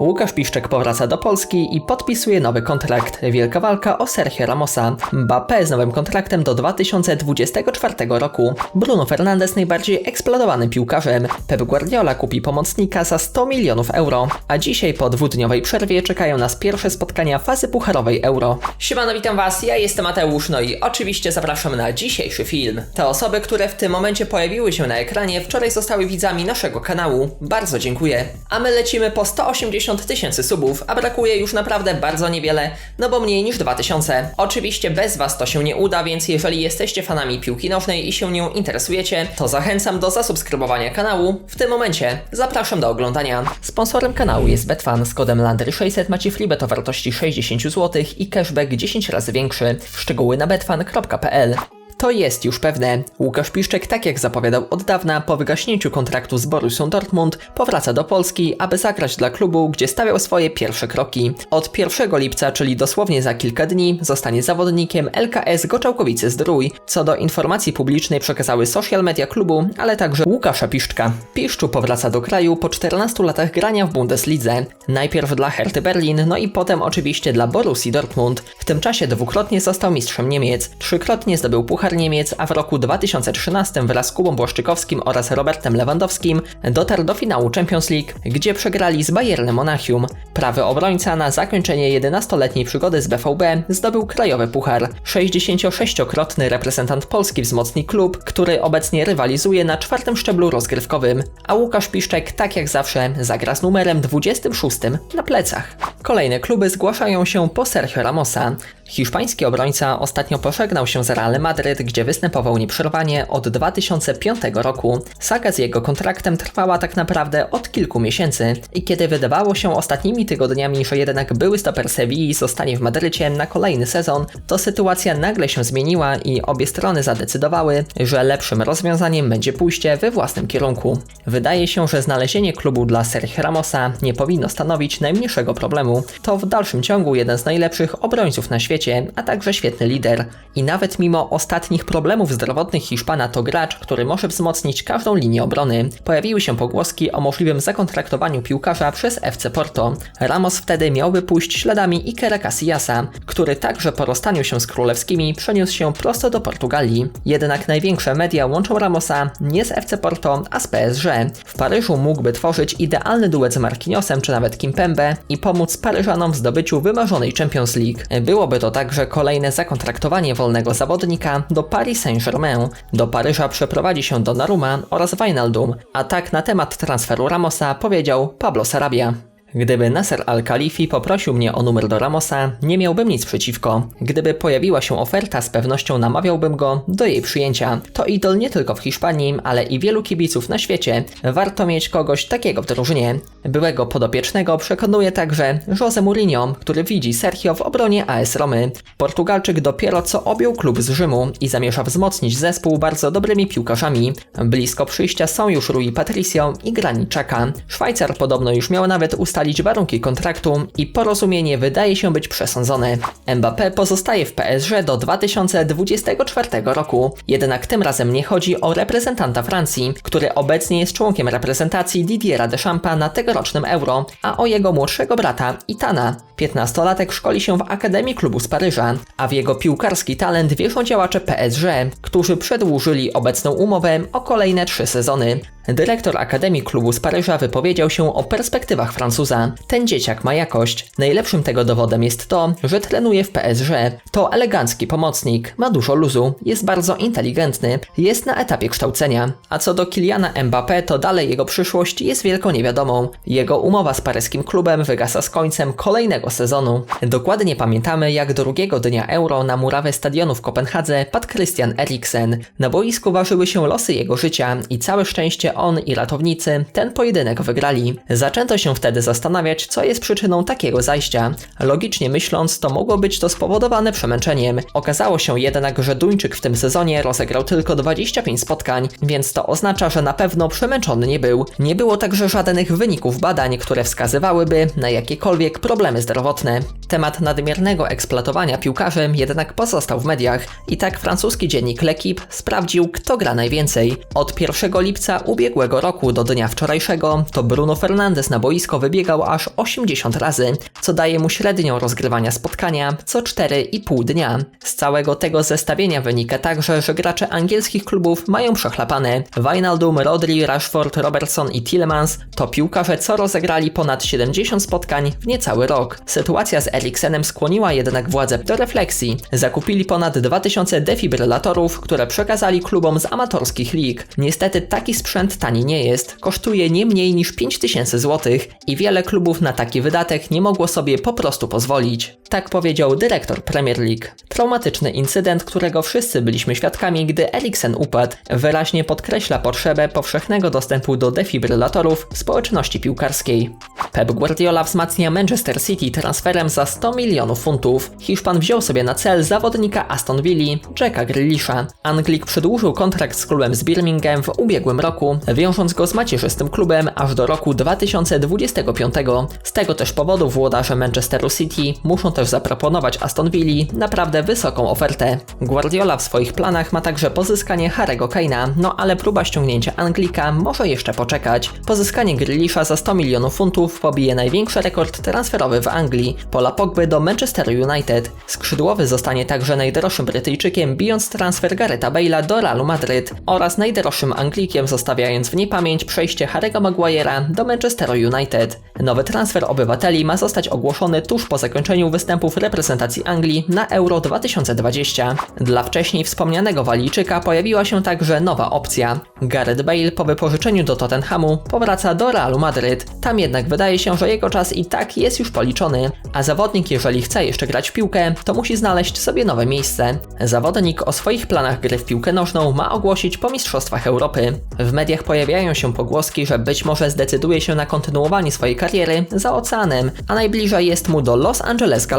Łukasz Piszczek powraca do Polski i podpisuje nowy kontrakt. Wielka walka o Sergio Ramosa. Mbappé z nowym kontraktem do 2024 roku. Bruno Fernandes najbardziej eksplodowanym piłkarzem. Pep Guardiola kupi pomocnika za 100 milionów euro. A dzisiaj po dwudniowej przerwie czekają nas pierwsze spotkania fazy pucharowej Euro. Siemano, witam was, ja jestem Mateusz, no i oczywiście zapraszam na dzisiejszy film. Te osoby, które w tym momencie pojawiły się na ekranie, wczoraj zostały widzami naszego kanału. Bardzo dziękuję. A my lecimy po 180 tysięcy subów, a brakuje już naprawdę bardzo niewiele, no bo mniej niż 2000. Oczywiście bez was to się nie uda, więc jeżeli jesteście fanami piłki nożnej i się nią interesujecie, to zachęcam do zasubskrybowania kanału. W tym momencie zapraszam do oglądania. Sponsorem kanału jest Betfan. Z kodem LANDRY600 macie freebet o wartości 60 zł i cashback 10 razy większy. Szczegóły na betfan.pl to jest już pewne. Łukasz Piszczek, tak jak zapowiadał od dawna, po wygaśnięciu kontraktu z Borussią Dortmund, powraca do Polski, aby zagrać dla klubu, gdzie stawiał swoje pierwsze kroki. Od 1 lipca, czyli dosłownie za kilka dni, zostanie zawodnikiem LKS Goczałkowice Zdrój, co do informacji publicznej przekazały social media klubu, ale także Łukasza Piszczka. Piszczu powraca do kraju po 14 latach grania w Bundeslidze. Najpierw dla Herty Berlin, no i potem oczywiście dla Borussii Dortmund. W tym czasie dwukrotnie został mistrzem Niemiec, trzykrotnie zdobył puchar Puchar Niemiec, a w roku 2013 wraz z Kubą Błaszczykowskim oraz Robertem Lewandowskim dotarł do finału Champions League, gdzie przegrali z Bayernem Monachium. Prawy obrońca na zakończenie 11-letniej przygody z BVB zdobył krajowy puchar. 66-krotny reprezentant Polski wzmocni klub, który obecnie rywalizuje na czwartym szczeblu rozgrywkowym, a Łukasz Piszczek tak jak zawsze zagra z numerem 26 na plecach. Kolejne kluby zgłaszają się po Sergio Ramosa. Hiszpański obrońca ostatnio pożegnał się z Real Madryt, gdzie występował nieprzerwanie od 2005 roku. Saga z jego kontraktem trwała tak naprawdę od kilku miesięcy i kiedy wydawało się ostatnimi tygodniami, że jednak były stoper Sewilli zostanie w Madrycie na kolejny sezon, to sytuacja nagle się zmieniła i obie strony zadecydowały, że lepszym rozwiązaniem będzie pójście we własnym kierunku. Wydaje się, że znalezienie klubu dla Sergio Ramosa nie powinno stanowić najmniejszego problemu. To w dalszym ciągu jeden z najlepszych obrońców na świecie świecie, a także świetny lider. I nawet mimo ostatnich problemów zdrowotnych Hiszpana to gracz, który może wzmocnić każdą linię obrony. Pojawiły się pogłoski o możliwym zakontraktowaniu piłkarza przez FC Porto. Ramos wtedy miałby pójść śladami Ikera Casillasa, który także po rozstaniu się z królewskimi przeniósł się prosto do Portugalii. Jednak największe media łączą Ramosa nie z FC Porto, a z PSG. W Paryżu mógłby tworzyć idealny duet z Marquinhosem czy nawet Kimpembe i pomóc Paryżanom w zdobyciu wymarzonej Champions League. Byłoby to to także kolejne zakontraktowanie wolnego zawodnika do Paris Saint-Germain. Do Paryża przeprowadzi się Donnarumma oraz Wijnaldum, a tak na temat transferu Ramosa powiedział Pablo Sarabia. Gdyby Nasser Al-Khalifi poprosił mnie o numer do Ramosa, nie miałbym nic przeciwko. Gdyby pojawiła się oferta, z pewnością namawiałbym go do jej przyjęcia. To idol nie tylko w Hiszpanii, ale i wielu kibiców na świecie. Warto mieć kogoś takiego w drużynie. Byłego podopiecznego przekonuje także Jose Mourinho, który widzi Sergio w obronie AS Romy. Portugalczyk dopiero co objął klub z Rzymu i zamierza wzmocnić zespół bardzo dobrymi piłkarzami. Blisko przyjścia są już Rui Patricio i Granit Xhaka. Szwajcar podobno już miał nawet ustawić ustalić warunki kontraktu i porozumienie wydaje się być przesądzone. Mbappé pozostaje w PSG do 2024 roku, jednak tym razem nie chodzi o reprezentanta Francji, który obecnie jest członkiem reprezentacji Didiera Deschampa na tegorocznym Euro, a o jego młodszego brata Itana. 15-latek szkoli się w Akademii Klubu z Paryża, a w jego piłkarski talent wierzą działacze PSG, którzy przedłużyli obecną umowę o kolejne trzy sezony. Dyrektor Akademii Klubu z Paryża wypowiedział się o perspektywach Francuza. Ten dzieciak ma jakość. Najlepszym tego dowodem jest to, że trenuje w PSG. To elegancki pomocnik, ma dużo luzu, jest bardzo inteligentny, jest na etapie kształcenia. A co do Kiliana Mbappé, to dalej jego przyszłość jest wielką niewiadomą. Jego umowa z paryskim klubem wygasa z końcem kolejnego sezonu. Dokładnie pamiętamy, jak drugiego dnia Euro na murawę stadionu w Kopenhadze padł Christian Eriksen. Na boisku ważyły się losy jego życia i całe szczęście on i ratownicy ten pojedynek wygrali. Zaczęto się wtedy zastanawiać, co jest przyczyną takiego zajścia. Logicznie myśląc, to mogło być to spowodowane przemęczeniem. Okazało się jednak, że Duńczyk w tym sezonie rozegrał tylko 25 spotkań, więc to oznacza, że na pewno przemęczony nie był. Nie było także żadnych wyników badań, które wskazywałyby na jakiekolwiek problemy zdrowotne. Temat nadmiernego eksploatowania piłkarzem jednak pozostał w mediach i tak francuski dziennik L'Equipe sprawdził, kto gra najwięcej. Od 1 lipca ubiegłego ubiegłego roku do dnia wczorajszego, to Bruno Fernandes na boisko wybiegał aż 80 razy, co daje mu średnią rozgrywania spotkania co 4,5 dnia. Z całego tego zestawienia wynika także, że gracze angielskich klubów mają przechlapane. Wijnaldum, Rodri, Rashford, Robertson i Tillemans to piłkarze, co rozegrali ponad 70 spotkań w niecały rok. Sytuacja z Eriksenem skłoniła jednak władze do refleksji. Zakupili ponad 2000 defibrylatorów, które przekazali klubom z amatorskich lig. Niestety taki sprzęt tani nie jest. Kosztuje nie mniej niż 5000 zł i wiele klubów na taki wydatek nie mogło sobie po prostu pozwolić. Tak powiedział dyrektor Premier League. Traumatyczny incydent, którego wszyscy byliśmy świadkami, gdy Eriksen upadł, wyraźnie podkreśla potrzebę powszechnego dostępu do defibrylatorów w społeczności piłkarskiej. Pep Guardiola wzmacnia Manchester City transferem za 100 milionów funtów. Hiszpan wziął sobie na cel zawodnika Aston Villa, Jacka Grealisha. Anglik przedłużył kontrakt z klubem z Birmingham w ubiegłym roku, wiążąc go z macierzystym klubem aż do roku 2025. Z tego też powodu włodarze Manchesteru City muszą też zaproponować Aston Villa naprawdę wysoką ofertę. Guardiola w swoich planach ma także pozyskanie Harry'ego Kane'a, no ale próba ściągnięcia Anglika może jeszcze poczekać. Pozyskanie Grealisha za 100 milionów funtów pobije największy rekord transferowy w Anglii, Pola Pogby do Manchesteru United. Skrzydłowy zostanie także najdroższym Brytyjczykiem, bijąc transfer Garetha Bale'a do Realu Madryt oraz najdroższym Anglikiem, zostawiając w niepamięć przejście Harry'ego Maguire'a do Manchesteru United. Nowy transfer obywateli ma zostać ogłoszony tuż po zakończeniu występów reprezentacji Anglii na Euro 2020. Dla wcześniej wspomnianego Walijczyka pojawiła się także nowa opcja. Gareth Bale po wypożyczeniu do Tottenhamu powraca do Realu Madryt. Tam jednak wydaje się, że jego czas i tak jest już policzony, a zawodnik jeżeli chce jeszcze grać w piłkę, to musi znaleźć sobie nowe miejsce. Zawodnik o swoich planach gry w piłkę nożną ma ogłosić po Mistrzostwach Europy. W mediach pojawiają się pogłoski, że być może zdecyduje się na kontynuowanie swojej kariery za oceanem, a najbliżej jest mu do Los Angeles Galaxy.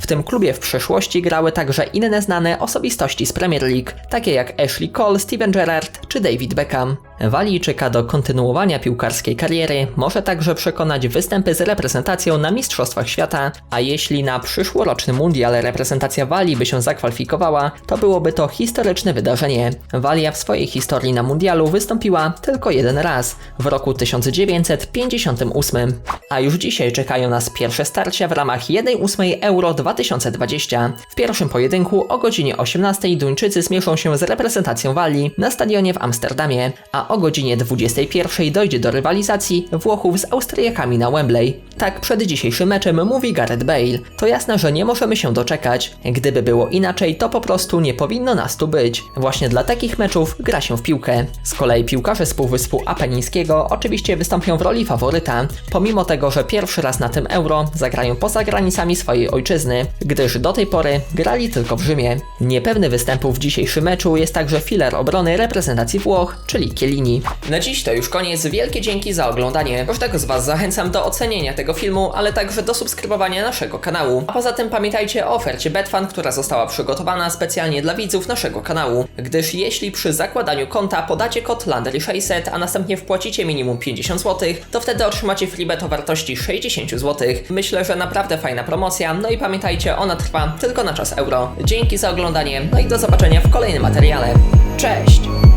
W tym klubie w przeszłości grały także inne znane osobistości z Premier League, takie jak Ashley Cole, Steven Gerrard czy David Beckham. Walijczyka do kontynuowania piłkarskiej kariery może także przekonać występy z reprezentacją na Mistrzostwach Świata, a jeśli na przyszłoroczny mundial reprezentacja Walii by się zakwalifikowała, to byłoby to historyczne wydarzenie. Walia w swojej historii na mundialu wystąpiła tylko jeden raz, w roku 1958. A już dzisiaj czekają nas pierwsze starcia w ramach 1-8 Euro 2020. W pierwszym pojedynku o godzinie 18 Duńczycy zmierzą się z reprezentacją Walii na stadionie w Amsterdamie, a o godzinie 21 dojdzie do rywalizacji Włochów z Austriakami na Wembley. Tak przed dzisiejszym meczem mówi Gareth Bale. To jasne, że nie możemy się doczekać. Gdyby było inaczej, to po prostu nie powinno nas tu być. Właśnie dla takich meczów gra się w piłkę. Z kolei piłkarze z Półwyspu Apenińskiego oczywiście wystąpią w roli faworyta, pomimo tego, że pierwszy raz na tym Euro zagrają poza granicami swojej ojczyzny, gdyż do tej pory grali tylko w Rzymie. Niepewny występu w dzisiejszym meczu jest także filer obrony reprezentacji Włoch, czyli Chiellini. Na dziś to już koniec, wielkie dzięki za oglądanie. Każdego z Was zachęcam do ocenienia tego filmu, ale także do subskrybowania naszego kanału. A poza tym pamiętajcie o ofercie Betfan, która została przygotowana specjalnie dla widzów naszego kanału, gdyż jeśli przy zakładaniu konta podacie kod LANDRY600, a następnie wpłacicie minimum 50 zł, to wtedy otrzymacie freebet o wartości 60 zł. Myślę, że naprawdę fajna promocja, no i pamiętajcie, ona trwa tylko na czas euro. Dzięki za oglądanie, no i do zobaczenia w kolejnym materiale. Cześć!